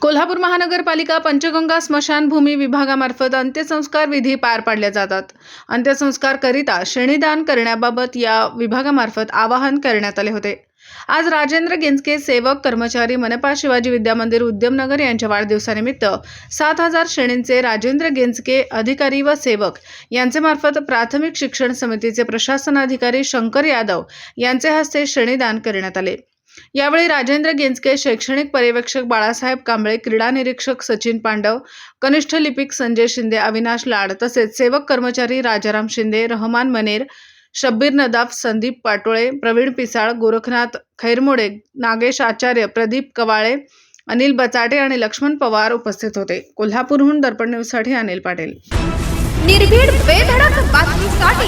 कोल्हापूर महानगरपालिका पंचगंगा स्मशानभूमी विभागामार्फत अंत्यसंस्कार विधी पार पाडल्या जातात. अंत्यसंस्कार करिता श्रेणीदान करण्याबाबत या विभागामार्फत आवाहन करण्यात आले होते. आज राजेंद्र गिंजके सेवक कर्मचारी मनपा शिवाजी विद्यामंदिर उद्यमनगर यांच्या वाढदिवसानिमित्त सात हजार श्रेणींचे राजेंद्र गिंजके अधिकारी व सेवक यांचे मार्फत प्राथमिक शिक्षण समितीचे प्रशासनाधिकारी शंकर यादव यांचे हस्ते श्रेणीदान करण्यात आले. यावेळी राजेंद्र गेंजके शैक्षणिक पर्यवेक्षक बाळासाहेब कांबळे क्रीडा निरीक्षक सचिन पांडव कनिष्ठ लिपिक संजय शिंदे अविनाश लाड तसेच सेवक कर्मचारी राजाराम शिंदे रहमान मनेर शब्बीर नदाफ संदीप पाटोळे प्रवीण पिसाळ गोरखनाथ खैरमोडे नागेश आचार्य प्रदीप कवाळे अनिल बचाटे आणि लक्ष्मण पवार उपस्थित होते. कोल्हापूरहून दर्पण न्यूजसाठी अनिल पाटील. निर्भीड बेधडक बातमीसाठी